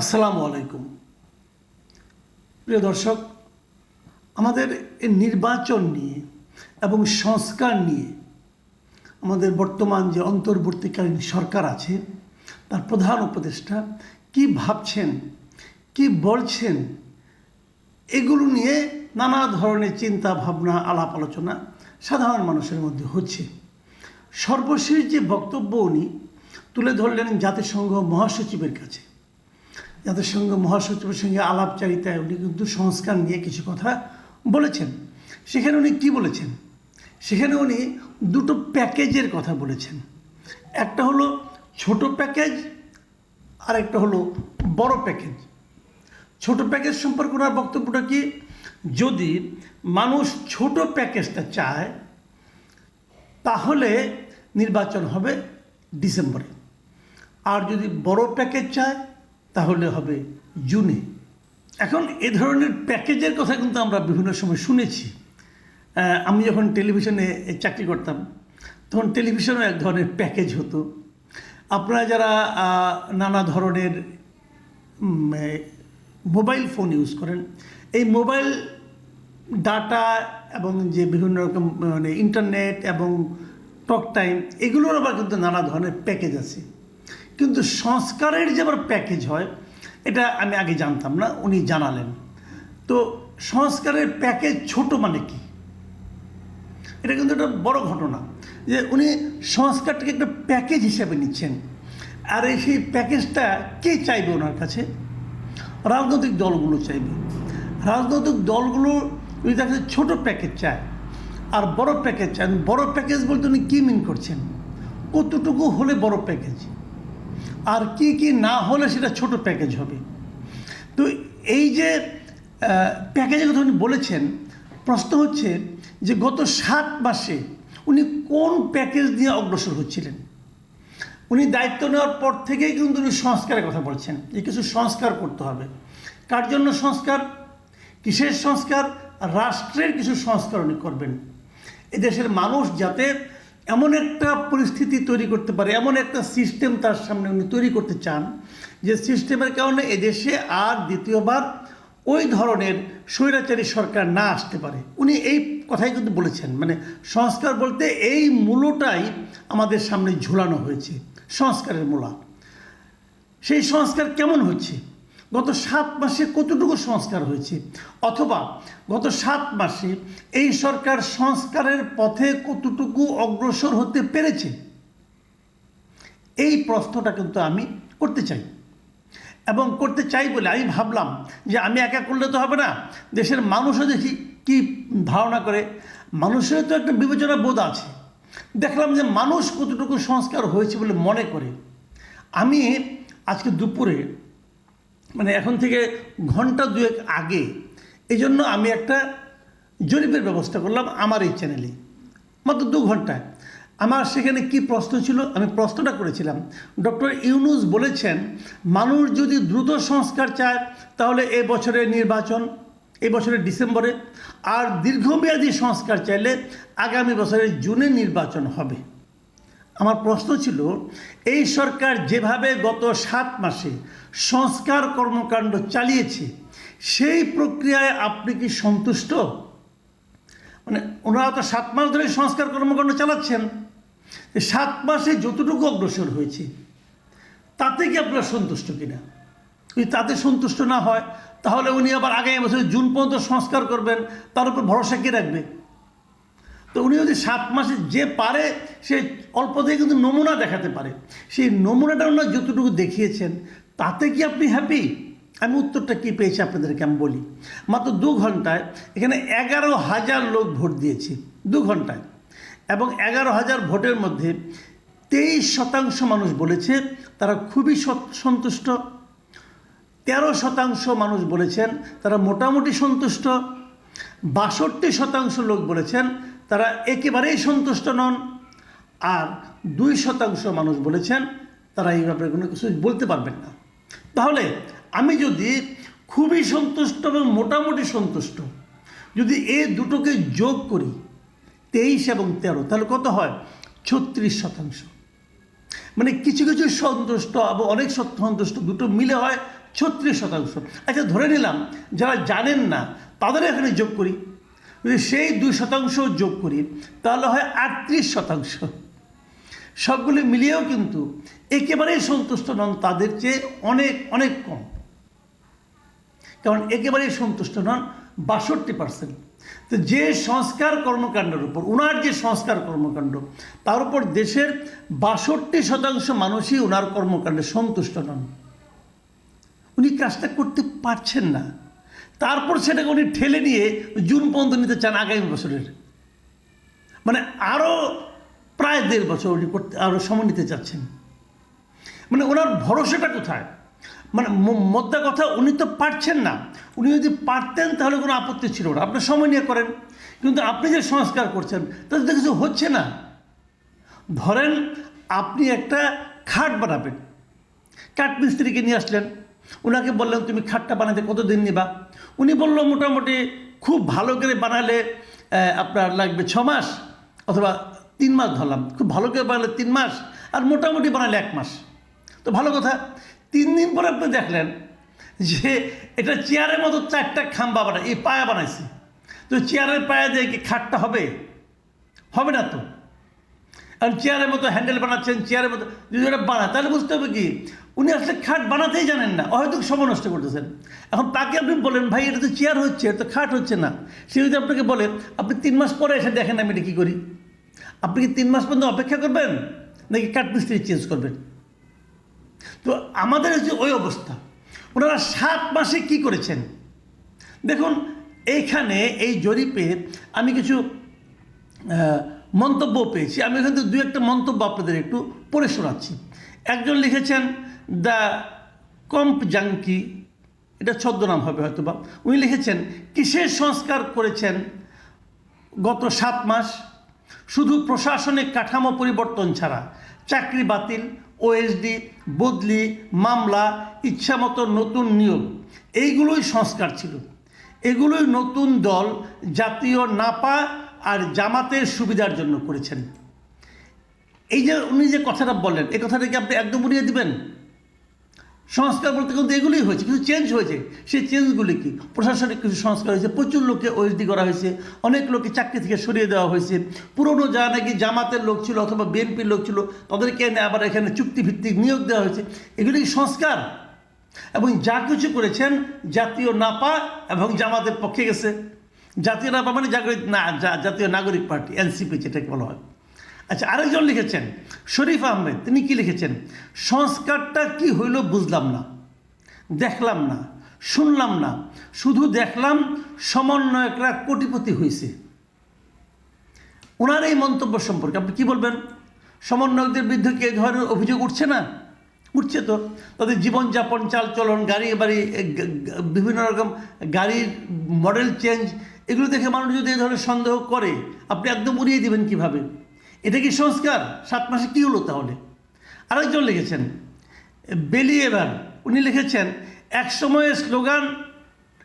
আসসালামু আলাইকুম। প্রিয় দর্শক, আমাদের নির্বাচন নিয়ে এবং সংস্কার নিয়ে আমাদের বর্তমান যে অন্তর্বর্তীকালীন সরকার আছে, তার প্রধান উপদেষ্টা কি ভাবছেন, কি বলছেন, এগুলো নিয়ে নানা ধরনের চিন্তা ভাবনা, আলাপ আলোচনা সাধারণ মানুষের মধ্যে হচ্ছে। সর্বশেষ যে বক্তব্য উনি তুলে ধরলেন জাতিসংঘ মহাসচিবের কাছে জাতিসংঘ মহাসচিবের সঙ্গে আলাপচারিতায় উনি কিন্তু সংস্কার নিয়ে কিছু কথা বলেছেন। সেখানে উনি কি বলেছেন? সেখানে উনি দুটো প্যাকেজের কথা বলেছেন। একটা হলো ছোট প্যাকেজ আর একটা হলো বড় প্যাকেজ। ছোট প্যাকেজ সম্পর্কে ওনার বক্তব্যটা কি? যদি মানুষ ছোট প্যাকেজটা চায়, তাহলে নির্বাচন হবে ডিসেম্বরে। আর যদি বড় প্যাকেজ চায় তাহলে হবে জুনে এখন এ ধরনের প্যাকেজের কথা কিন্তু আমরা বিভিন্ন সময় শুনেছি। আমি যখন টেলিভিশনে চাকরি করতাম, তখন টেলিভিশনেও এক ধরনের প্যাকেজ হতো। আপনারা যারা নানা ধরনের মোবাইল ফোন ইউজ করেন, এই মোবাইল ডাটা এবং যে বিভিন্ন রকম মানে ইন্টারনেট এবং টক টাইম, এগুলোর আবার কিন্তু নানা ধরনের প্যাকেজ আছে। কিন্তু সংস্কারের যে আবার প্যাকেজ হয়, এটা আমি আগে জানতাম না, উনি জানালেন। তো সংস্কারের প্যাকেজ ছোট মানে কি? এটা কিন্তু একটা বড় ঘটনা, যে উনি সংস্কারটাকে একটা প্যাকেজ হিসেবে নিচ্ছেন। আর এই সেই প্যাকেজটা কে চাইবে ওনার কাছে? রাজনৈতিক দলগুলো চাইবে। রাজনৈতিক দলগুলো যদি তার কাছে ছোটো প্যাকেজ চায়, আর বড় প্যাকেজ চায়, বড় প্যাকেজ বলতে উনি কী মিন করছেন? কতটুকু হলে বড় প্যাকেজ? আর কি কি না হলে সেটা ছোট প্যাকেজ হবে। তো এই যে প্যাকেজের কথা উনি বলেছেন, প্রশ্ন হচ্ছে যে গত সাত মাসে উনি কোন প্যাকেজ দিয়ে অগ্রসর হচ্ছিলেন? উনি দায়িত্ব নেওয়ার পর থেকেই কিন্তু উনি সংস্কারের কথা বলছেন যে কিছু সংস্কার করতে হবে। কার জন্য সংস্কার? কিসের সংস্কার? রাষ্ট্রের কিছু সংস্কার উনি করবেন। এই দেশের মানুষ যাতে এমন একটা পরিস্থিতি তৈরি করতে পারে, এমন একটা সিস্টেম তার সামনে উনি তৈরি করতে চান, যে সিস্টেমের কারণে এদেশে আর দ্বিতীয়বার ওই ধরনের স্বৈরাচারী সরকার না আসতে পারে। উনি এই কথাই কিন্তু বলেছেন মানে সংস্কার বলতে এই মূলটাই আমাদের সামনে ঝুলানো হয়েছে, সংস্কারের মূলা। সেই সংস্কার কেমন হচ্ছে? গত সাত মাসে কতটুকু সংস্কার হয়েছে? অথবা গত সাত মাসে এই সরকার সংস্কারের পথে কতটুকু অগ্রসর হতে পেরেছে? এই প্রশ্নটা কিন্তু আমি করতে চাই। এবং করতে চাই বলে আমি ভাবলাম যে আমি একা করলে তো হবে না। দেশের মানুষও দেখি কি ধারণা করে। মানুষের তো একটা বিবেচনা বোধ আছে। দেখলাম যে মানুষ কতটুকু সংস্কার হয়েছে বলে মনে করে। আমি আজকে দুপুরে এখন থেকে ঘণ্টা দুয়েক আগে এই জন্য আমি একটা জরিপের ব্যবস্থা করলাম আমার এই চ্যানেলে মাত্র দু ঘন্টায়। আমার সেখানে কি প্রশ্ন ছিল, আমি প্রশ্নটা করেছিলাম। ডক্টর ইউনুস বলেছেন, মানুষ যদি দ্রুত সংস্কার চায়, তাহলে এ বছরের নির্বাচন এই বছরের ডিসেম্বরে, আর দীর্ঘমেয়াদী সংস্কার চাইলে আগামী বছরের জুনে নির্বাচন হবে। আমার প্রশ্ন ছিল, এই সরকার যেভাবে গত সাত মাসে সংস্কার কর্মকাণ্ড চালিয়েছে, সেই প্রক্রিয়ায় আপনি কি সন্তুষ্ট? মানে ওনারা তো সাত মাস ধরে সংস্কার কর্মকাণ্ড চালাচ্ছেন। সাত মাসে যতটুকু অগ্রসর হয়েছে, তাতে কি আপনারা সন্তুষ্ট কিনা? যদি তাতে সন্তুষ্ট না হয়, তাহলে উনি আবার আগামী বছর জুন পর্যন্ত সংস্কার করবেন, তার উপর ভরসা কে রাখবে? তো উনি যদি সাত মাসে যে পারে, সে অল্প থেকে কিন্তু নমুনা দেখাতে পারে। সেই নমুনাটা ওনার যতটুকু দেখিয়েছেন, তাতে কি আপনি হ্যাপি আমি উত্তরটা কী পেয়েছি আপনাদেরকে আমি বলি। মাত্র দু ঘন্টায় এখানে এগারো হাজার লোক ভোট দিয়েছে, দু ঘন্টায়। এবং এগারো হাজার ভোটের মধ্যে তেইশ শতাংশ মানুষ বলেছে তারা খুবই সন্তুষ্ট। তেরো শতাংশ মানুষ বলেছেন তারা মোটামুটি সন্তুষ্ট। বাষট্টি শতাংশ লোক বলেছেন তারা একেবারেই সন্তুষ্ট নন। আর দুই শতাংশ মানুষ বলেছেন, তারা এই ব্যাপারে কোনো কিছু বলতে পারবেন না। তাহলে আমি যদি খুবই সন্তুষ্ট এবং মোটামুটি সন্তুষ্ট, যদি এই দুটোকে যোগ করি, তেইশ এবং তেরো, তাহলে কত হয়? ছত্রিশ শতাংশ। মানে কিছু কিছু সন্তুষ্ট এবং অনেক সন্তুষ্ট দুটো মিলে হয় ছত্রিশ শতাংশ। আচ্ছা ধরে নিলাম, যারা জানেন না, তাদের এখানে যোগ করি। যদি সেই দুই শতাংশ যোগ করি, তাহলে হয় আটত্রিশ শতাংশ। সবগুলি মিলিয়েও কিন্তু একেবারেই সন্তুষ্ট নন তাদের চেয়ে অনেক অনেক কম। কারণ একেবারেই সন্তুষ্ট নন বাষট্টি পার্সেন্ট। তো যে সংস্কার কর্মকাণ্ডের উপর ওনার যে সংস্কার কর্মকাণ্ড, তার উপর দেশের বাষট্টি শতাংশ মানুষই ওনার কর্মকাণ্ডে সন্তুষ্ট নন। উনি কাজটা করতে পারছেন না। তারপর সেটাকে উনি ঠেলে নিয়ে জুন পর্যন্ত নিতে চান আগামী বছরের। মানে আরও প্রায় দেড় বছর উনি করতে আরও সময় নিতে চাচ্ছেন। মানে ওনার ভরসাটা কোথায়? মানে মোদ্দা কথা, উনি তো পারছেন না। উনি যদি পারতেন তাহলে কোনো আপত্তি ছিল না। আপনি সময় নিয়ে করেন। কিন্তু আপনি যে সংস্কার করছেন, তাতে তো কিছু হচ্ছে না। ধরেন আপনি একটা খাট বানাবেন। কাঠ মিস্ত্রিকে নিয়ে আসলেন। ওনাকে বললেন, তুমি খাটটা বানাতে কতদিন নিবা? উনি বলল, মোটামুটি খুব ভালো করে বানালে আপনার লাগবে ছ মাস অথবা তিন মাস ধরলাম। খুব ভালো করে বানালে তিন মাস আর মোটামুটি বানালে এক মাস। তো ভালো কথা, তিন দিন পরে আপনি দেখলেন যে এটা চেয়ারের মতো চারটা খাম্বা বানায়, এই পায়া বানাইছে। তো চেয়ারের পায়া দিয়ে কি খাটটা হবে? হবে না তো। আর চেয়ারের মতো হ্যান্ডেল বানাচ্ছেন, চেয়ারের মতো যদি ওটা বানায়, তাহলে বুঝতে হবে কি উনি আসলে খাট বানাতেই জানেন না হয়তো সময় নষ্ট করতেছেন। এখন তাকে আপনি বলেন, ভাই, এটা তো চেয়ার হচ্ছে, এটা তো খাট হচ্ছে না। সে যদি আপনাকে বলে, আপনি তিন মাস পরে এসে দেখেন আমি এটা কী করি? আপনি কি তিন মাস পর্যন্ত অপেক্ষা করবেন, নাকি কাঠ মিস্ত্রি চেঞ্জ করবেন? তো আমাদের হচ্ছে ওই অবস্থা। ওনারা সাত মাসে কি করেছেন? দেখুন, এইখানে, এই জরিপে আমি কিছু মন্তব্য পেয়েছি। আমি এখান থেকে দু একটা মন্তব্য আপনাদের একটু পড়ে শোনাচ্ছি। একজন লিখেছেন দ্য কম্প জাঙ্কি, এটা ছদ্মনাম হবে হয়তো বা উনি লিখেছেন, কিসের সংস্কার করেছেন গত সাত মাস? শুধু প্রশাসনিক কাঠামো পরিবর্তন ছাড়া, চাকরি বাতিল ওএসডি বদলি, মামলা ইচ্ছামতো নতুন নিয়োগ, এইগুলোই সংস্কার ছিল। এগুলোই নতুন দল জাতীয় নাপা আর জামাতের সুবিধার জন্য করেছেন। এই যে উনি যে কথাটা বললেন, এই কথাটা কি আপনি একদম উড়িয়ে দিবেন? সংস্কার বলতে কিন্তু এগুলোই হয়েছে কিছু চেঞ্জ হয়েছে। সেই চেঞ্জগুলি কি? প্রশাসনিক কিছু সংস্কার হয়েছে, প্রচুর লোককে ওএসডি করা হয়েছে, অনেক লোককে চাকরি থেকে সরিয়ে দেওয়া হয়েছে। পুরনো যারা নাকি জামাতের লোক ছিল অথবা বিএনপির লোক ছিল, তাদেরকে এনে আবার এখানে চুক্তিভিত্তিক নিয়োগ দেওয়া হয়েছে। এগুলি সংস্কার? এবং যা কিছু করেছেন, জাতীয় নাপা এবং জামাতের পক্ষে গেছে। জাতীয় নাপা মানে জাগরিক না জাতীয় নাগরিক পার্টি এনসিপি যেটাকে বলা হয়। আচ্ছা আরেকজন লিখেছেন শরীফ আহমেদ তিনি কি লিখেছেন? সংস্কারটা কি হইল বুঝলাম না দেখলাম না শুনলাম না শুধু দেখলাম সমন্বয়করা কোটিপতি হয়েছে ওনার এই মন্তব্য সম্পর্কে আপনি কি বলবেন? সমন্বয়কদের বিরুদ্ধে কি এই ধরনের অভিযোগ উঠছে না? উঠছে তো। তাদের জীবনযাপন চালচলন গাড়ি বাড়ি এ, বিভিন্ন রকম গাড়ির মডেল চেঞ্জ এগুলো দেখে মানুষ যদি এই ধরনের সন্দেহ করে আপনি একদম উড়িয়ে দিবেন কীভাবে? এটা কি সংস্কার? সাত মাসে কী হলো তাহলে? আরেকজন লিখেছেন, বেলি এবার, উনি লিখেছেন এক সময়ের স্লোগান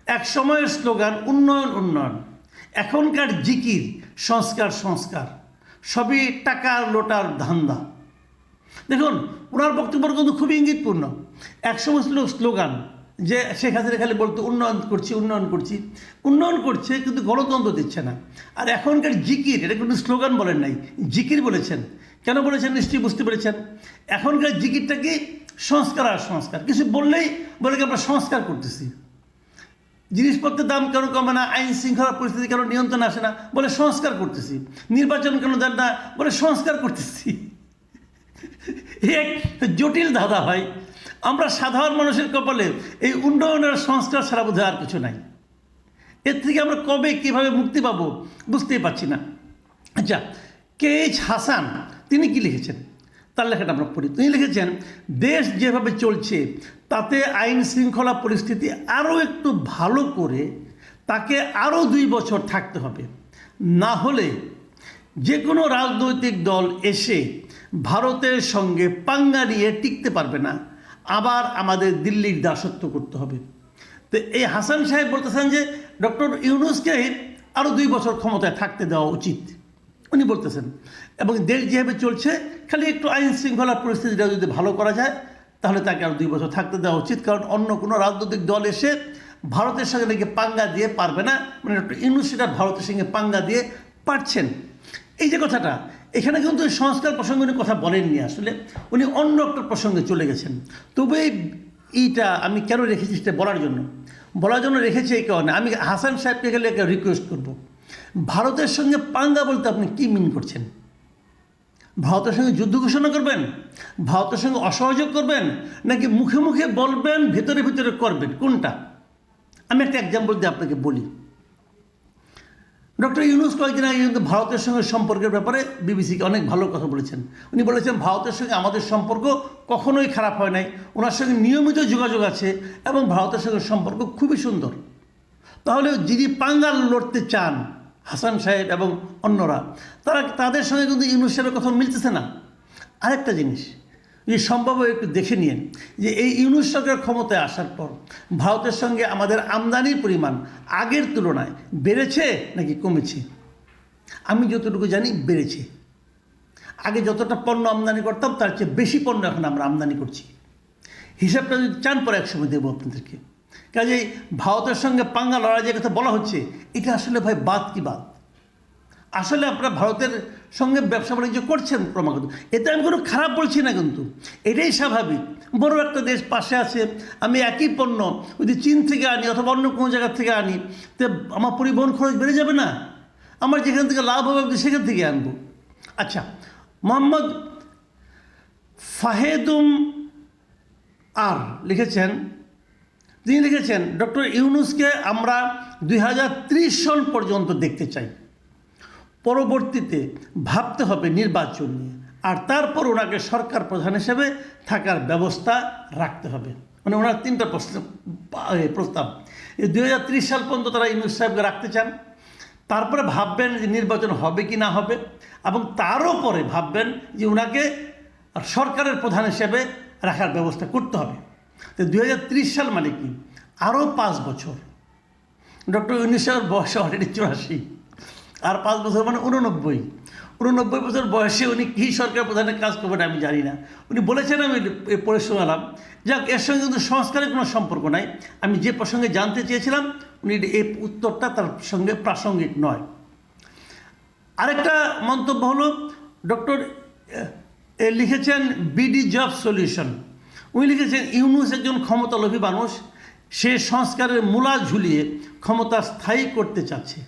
এক সময়ের স্লোগান, উন্নয়ন উন্নয়ন। এখনকার জিকির, সংস্কার সংস্কার। সবই টাকার লোটার ধান্দা। দেখুন, ওনার বক্তব্য কিন্তু খুবই ইঙ্গিতপূর্ণ। একসময় ছিল স্লোগান যে শেখ হাসিনা খালি বলতো, উন্নয়ন করছি উন্নয়ন করছি। উন্নয়ন করছে, কিন্তু গণতন্ত্র দিচ্ছে না। আর এখনকার জিকির, এটা কিন্তু স্লোগান বলেন নাই, জিকির বলেছেন। কেন বলেছেন, নিশ্চয়ই বুঝতে পেরেছেন? এখনকার জিকিরটা কি? সংস্কার আর সংস্কার। কিছু বললেই বলে কি, আমরা সংস্কার করতেছি। জিনিসপত্রের দাম কেন কমে না? আইন শৃঙ্খলা পরিস্থিতি কেন নিয়ন্ত্রণ আসে না? বলে সংস্কার করতেছি। নির্বাচন কেন দেন না? বলে সংস্কার করতেছি। এক জটিল ধাঁধা হয়। আমরা সাধারণ মানুষের কপালে এই উন্নয়নের সংস্কার ছাড়া বোধহয় আর কিছু নাই। এর থেকে আমরা কবে কীভাবে মুক্তি পাবো বুঝতেই পারছি না। আচ্ছা কে এইচ হাসান, তিনি কি লিখেছেন? তার লেখাটা আমরা পড়ি। তিনি লিখেছেন, দেশ যেভাবে চলছে, তাতে আইন শৃঙ্খলা পরিস্থিতি আরও একটু ভালো করে তাকে আরও দুই বছর থাকতে হবে। না হলে যে কোনো রাজনৈতিক দল এসে ভারতের সঙ্গে পাঙ্গা নিয়ে টিকতে পারবে না। আবার আমাদের দিল্লির দাসত্ব করতে হবে। তো এই হাসান সাহেব বলতেছেন যে, ডক্টর ইউনুসকে আরও দুই বছর ক্ষমতায় থাকতে দেওয়া উচিত। উনি বলতেছেন, এবং দেশ যেভাবে চলছে, খালি একটু আইন শৃঙ্খলা পরিস্থিতিটা যদি ভালো করা যায়, তাহলে তাকে আরও দুই বছর থাকতে দেওয়া উচিত। কারণ অন্য কোনো রাজনৈতিক দল এসে ভারতের সঙ্গে নাকি পাঙ্গা দিয়ে পারবে না। মানে ডক্টর ইউনুস সেটা ভারতের সঙ্গে পাঙ্গা দিয়ে পারছেন। এই যে কথাটা এখানে কিন্তু সংস্কার প্রসঙ্গে উনি কথা বলেননি আসলে। উনি অন্য একটা প্রসঙ্গে চলে গেছেন। তবে এইটা আমি কেন রেখেছি সেটা বলার জন্য? বলার জন্য রেখেছি এই কারণে। আমি হাসান সাহেবকে গেলে একটা রিকোয়েস্ট করব। ভারতের সঙ্গে পাঙ্গা বলতে আপনি কী মিন করছেন? ভারতের সঙ্গে যুদ্ধ ঘোষণা করবেন? ভারতের সঙ্গে অসহযোগ করবেন? নাকি মুখে মুখে বলবেন, ভেতরে ভেতরে করবেন? কোনটা? আমি একটা এক্সাম্পল দিয়ে আপনাকে বলি। ডক্টর ইউনুস কয়েকদিন আগে কিন্তু ভারতের সঙ্গে সম্পর্কের ব্যাপারে বিবিসিকে অনেক ভালো কথা বলেছেন। উনি বলেছেন, ভারতের সঙ্গে আমাদের সম্পর্ক কখনোই খারাপ হয় নাই। ওনার সঙ্গে নিয়মিত যোগাযোগ আছে এবং ভারতের সঙ্গে সম্পর্ক খুবই সুন্দর। তাহলে যিনি পাঙ্গাল লড়তে চান, হাসান সাহেব এবং অন্যরা, তারা, তাদের সঙ্গে কিন্তু ইউনুস সাহেবের কথা মিলতেছে না। আরেকটা জিনিস যে সম্ভব একটু দেখে নিন। যে এই ইউনুস সরকার ক্ষমতায় আসার পর ভারতের সঙ্গে আমাদের আমদানির পরিমাণ আগের তুলনায় বেড়েছে নাকি কমেছে? আমি যতটুকু জানি বেড়েছে। আগে যতটা পণ্য আমদানি করতাম, তার চেয়ে বেশি পণ্য এখন আমরা আমদানি করছি। হিসাবটা যদি চান পরে একসময় দেবো আপনাদেরকে। কাজেই ভারতের সঙ্গে পাঙ্গা লড়াই যে কথা বলা হচ্ছে, এটা আসলে ভাই বাদ কি বাদ আসলে আপনারা ভারতের সঙ্গে ব্যবসা বাণিজ্য করছেন ক্রমাগত। এতে আমি কোনো খারাপ বলছি না কিন্তু। এটাই স্বাভাবিক। বড় একটা দেশ পাশে আছে, আমি একই পণ্য যদি চীন থেকে আনি অথবা অন্য কোনো জায়গা থেকে আনি, তো আমার পরিবহন খরচ বেড়ে যাবে না? আমার যেখান থেকে লাভ হবে, আমি সেখান থেকে আনব। আচ্ছা মোহাম্মদ ফাহেদুম আর লিখেছেন, তিনি লিখেছেন, ডক্টর ইউনুসকে আমরা দুই সন পর্যন্ত দেখতে চাই। পরবর্তীতে ভাবতে হবে নির্বাচন নিয়ে। আর তারপর ওনাকে সরকার প্রধান হিসেবে থাকার ব্যবস্থা রাখতে হবে। মানে ওনার তিনটা প্রশ্ন প্রস্তাব। এই দুই হাজার ত্রিশ সাল পর্যন্ত তারা ইউনুস সাহেবকে রাখতে চান। তারপরে ভাববেন যে নির্বাচন হবে কি না হবে। এবং তারও পরে ভাববেন যে ওনাকে সরকারের প্রধান হিসেবে রাখার ব্যবস্থা করতে হবে। তো দুই সাল মানে কি? আরও পাঁচ বছর। ডক্টর ইউনুস সাহেবের বয়স অলরেডি চুরাশি। আর পাঁচ বছর মানে উননব্বই উননব্বই বছর বয়সে উনি কী সরকার প্রধানের কাজ করবেন আমি জানি না। উনি বলেছেন, আমি পড়ে শোনালাম, যাক, এর সঙ্গে কিন্তু সংস্কারের কোনো সম্পর্ক নাই। আমি যে প্রসঙ্গে জানতে চেয়েছিলাম, উনি এই উত্তরটা তার সঙ্গে প্রাসঙ্গিক নয়। আরেকটা মন্তব্য হলো, ডক্টর লিখেছেন বিডি জব সলিউশন। উনি লিখেছেন, ইউনুস একজন ক্ষমতালোভী মানুষ, সে সংস্কারের মূলা ঝুলিয়ে ক্ষমতা স্থায়ী করতে চাচ্ছে।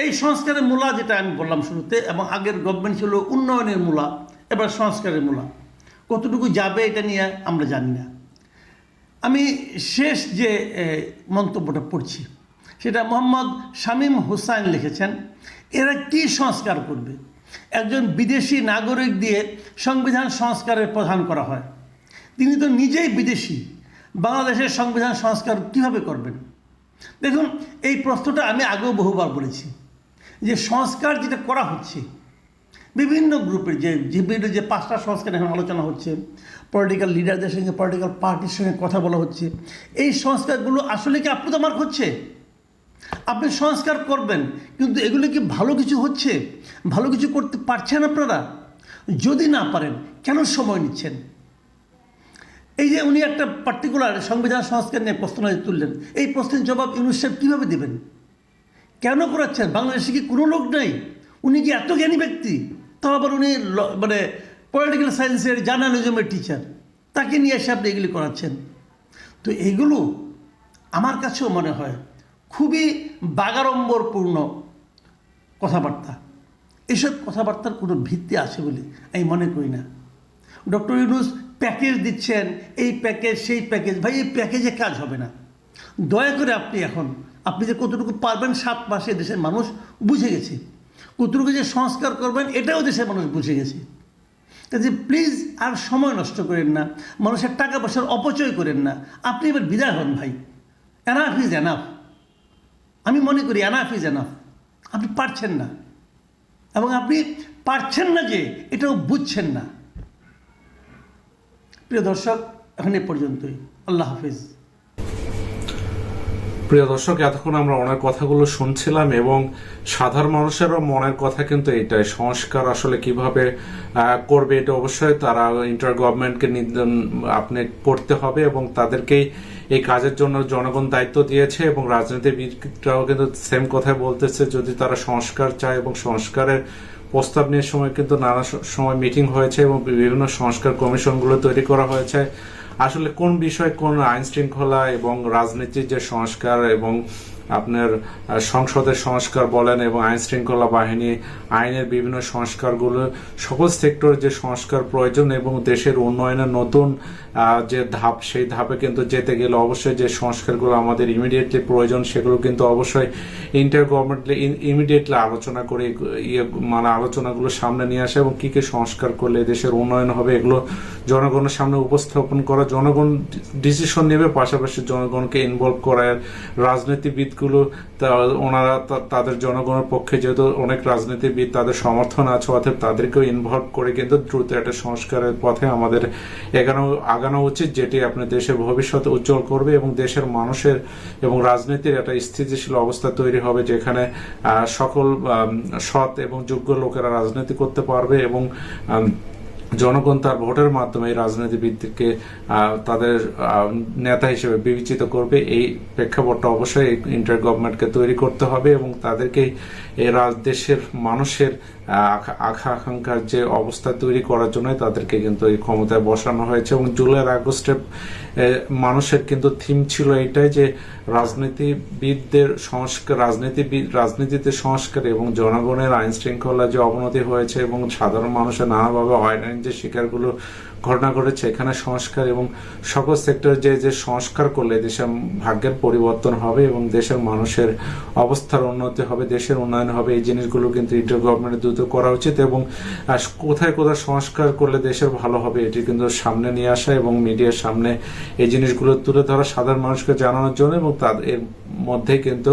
এই সংস্কারের মূলা যেটা আমি বললাম শুরুতে, এবং আগের গভর্নমেন্ট ছিল উন্নয়নের মূলা, এবার সংস্কারের মূলা। কতটুকু যাবে এটা নিয়ে আমরা জানি না। আমি শেষ যে মন্তব্যটা পড়ছি, সেটা মোহাম্মদ শামীম হুসাইন লিখেছেন, এরা কি সংস্কার করবে? একজন বিদেশি নাগরিক দিয়ে সংবিধান সংস্কারের প্রধান করা হয়। তিনি তো নিজেই বিদেশি, বাংলাদেশের সংবিধান সংস্কার কীভাবে করবেন? দেখুন, এই প্রশ্নটা আমি আগেও বহুবার বলেছি। যে সংস্কার যেটা করা হচ্ছে, বিভিন্ন গ্রুপের যে বিভিন্ন যে পাঁচটা সংস্কার এখন আলোচনা হচ্ছে পলিটিক্যাল লিডারদের সঙ্গে পলিটিক্যাল পার্টির সঙ্গে কথা বলা হচ্ছে, এই সংস্কারগুলো আসলে কি আপনাদের হচ্ছে? আপনি সংস্কার করবেন, কিন্তু এগুলো কি ভালো কিছু হচ্ছে? ভালো কিছু করতে পারছেন আপনারা? যদি না পারেন, কেন সময় নিচ্ছেন? এই যে উনি একটা পার্টিকুলার সংবিধান সংস্কার নিয়ে প্রশ্ন তুললেন, এই প্রশ্নের জবাব ইউনুস সাহেব কীভাবে দেবেন? কেন করাচ্ছেন বাংলাদেশে কি কোনো লোক নেই? উনি কি এত জ্ঞানী ব্যক্তি? তাও আবার উনি মানে পলিটিক্যাল সায়েন্সের জার্নালিজমের টিচার তাকে নিয়ে এসে আপনি এগুলি করাচ্ছেন। তো এগুলো আমার কাছেও মনে হয় খুবই বাগাড়ম্বরপূর্ণ কথাবার্তা। এসব কথাবার্তার কোনো ভিত্তি আছে বলে আমি মনে করি না। ডক্টর ইউনুস প্যাকেজ দিচ্ছেন, এই প্যাকেজ, সেই প্যাকেজ। ভাই, এই প্যাকেজে কাজ হবে না। দয়া করে আপনি এখন আপনি যে কতটুকু পারবেন সাত মাসে দেশের মানুষ বুঝে গেছে। কতটুকু যে সংস্কার করবেন, এটাও দেশের মানুষ বুঝে গেছে। কাজে প্লিজ আর সময় নষ্ট করেন না, মানুষের টাকা পয়সার অপচয় করেন না। আপনি এবার বিদায় হন ভাই। এনাফ ইজ এনাফ আমি মনে করি এনাফ ইজ এনাফ আপনি পারছেন না। এবং আপনি পারছেন না যে এটাও বুঝছেন না। প্রিয় দর্শক, এখন এ পর্যন্তই। আল্লাহ হাফিজ। প্রিয় দর্শক, এতক্ষণ আমরা অনেক কথাগুলো শুনছিলাম এবং সাধারণ মানুষেরও মনের কথা কিন্তু এটাই সংস্কার আসলে কীভাবে করবে এটা অবশ্যই তারা ইন্টার গভর্নমেন্টকে আপনি করতে হবে এবং তাদেরকেই এই কাজের জন্য জনগণ দায়িত্ব দিয়েছে এবং রাজনীতিবিদরাও কিন্তু সেম কথাই বলতেছে, যদি তারা সংস্কার চায় এবং সংস্কারের প্রস্তাব নিয়ে সময় কিন্তু নানা সময় মিটিং হয়েছে এবং বিভিন্ন সংস্কার কমিশনগুলো তৈরি করা হয়েছে। আসলে কোন বিষয়ে কোন আইন শৃঙ্খলা এবং রাজনীতির যে সংস্কার এবং আপনার সংসদের সংস্কার বলেন এবং আইন শৃঙ্খলা বাহিনী, আইনের বিভিন্ন সংস্কারগুলো, সকল সেক্টর যে সংস্কার প্রয়োজন এবং দেশের উন্নয়নের নতুন যে ধাপ, সেই ধাপে কিন্তু যেতে গেলে অবশ্যই যে সংস্কারগুলো আমাদের ইমিডিয়েটলি প্রয়োজন সেগুলো কিন্তু অবশ্যই ইন্টার গভর্নমেন্টলি ইমিডিয়েটলি আলোচনা করে ইয়ে মানে আলোচনাগুলো সামনে নিয়ে আসা এবং কী কী সংস্কার করলে দেশের উন্নয়ন হবে এগুলো জনগণের সামনে উপস্থাপন করা, জনগণ ডিসিশন নেবে, পাশাপাশি জনগণকে ইনভলভ করার রাজনীতিবিদগুলো তা- ওনারা তাদের জনগণের পক্ষে যেহেতু অনেক রাজনীতিবিদ তাদের সমর্থন আছে অর্থাৎ তাদেরকেও ইনভলভ করে কিন্তু দ্রুত একটা সংস্কারের পথে আমাদের এগানো, আগানো উচিত, যেটি আপনার দেশের ভবিষ্যৎ উজ্জ্বল করবে এবং দেশের মানুষের এবং রাজনীতির একটা স্থিতিশীল অবস্থা তৈরি হবে, যেখানে সকল সৎ এবং যোগ্য লোকেরা রাজনীতি করতে পারবে এবং জনগণ তার ভোটের মাধ্যমে রাজনীতিবিদকে তাদের নেতা হিসেবে বিবেচিত করবে। এই প্রেক্ষাপটটা অবশ্যই ইন্টার গভর্নমেন্টকে তৈরি করতে হবে এবং তাদেরকে এই দেশের মানুষের আখা- আকাঙ্ক্ষার যে অবস্থা তৈরি করার জন্য তাদেরকে কিন্তু এই ক্ষমতায় বসানো হয়েছে এবং জুলাই আগস্টে মানুষের কিন্তু থিম ছিল এটাই যে রাজনীতিবিদদের সংস্কার রাজনীতিবিদ রাজনীতিতে সংস্কার এবং জনগণের আইন শৃঙ্খলা যে অবনতি হয়েছে এবং সাধারণ মানুষের নানাভাবে হয়রানির যে শিকারগুলো ঘটনা ঘটেছে, এখানে সংস্কার এবং সকল সেক্টর যে যে সংস্কার করলে দেশের ভাগ্যের পরিবর্তন হবে এবং দেশের মানুষের অবস্থার উন্নতি হবে, দেশের উন্নয়ন হবে, এই জিনিসগুলো কিন্তু ইন্টার গভর্নমেন্টের দ্রুত করা উচিত এবং কোথায় কোথায় সংস্কার করলে দেশের ভালো হবে এটি কিন্তু সামনে নিয়ে আসা এবং মিডিয়ার সামনে এই জিনিসগুলো তুলে ধরা সাধারণ মানুষকে জানানোর জন্য এবং তাদের মধ্যে কিন্তু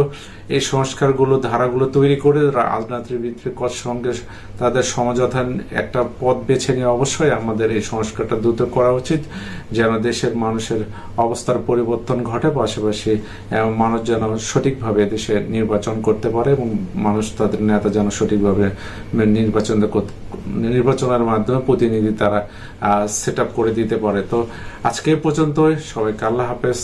এই সংস্কারগুলো, ধারাগুলো তৈরি করে রাজনীতিবিদদের সঙ্গে তাদের সমঝোতার একটা পথ বেছে নিয়ে অবশ্যই আমাদের এই সংস্কারটা দ্রুত করা উচিত, যেন দেশের মানুষের অবস্থার পরিবর্তন ঘটে, পাশাপাশি মানুষ যেন সঠিকভাবে দেশে নির্বাচন করতে পারে এবং মানুষ তাদের নেতা যেন সঠিকভাবে নির্বাচন নির্বাচনের মাধ্যমে প্রতিনিধি তারা সেট করে দিতে পারে। তো আজকে এ পর্যন্তই। সবাইকে আল্লাহ হাফেজ।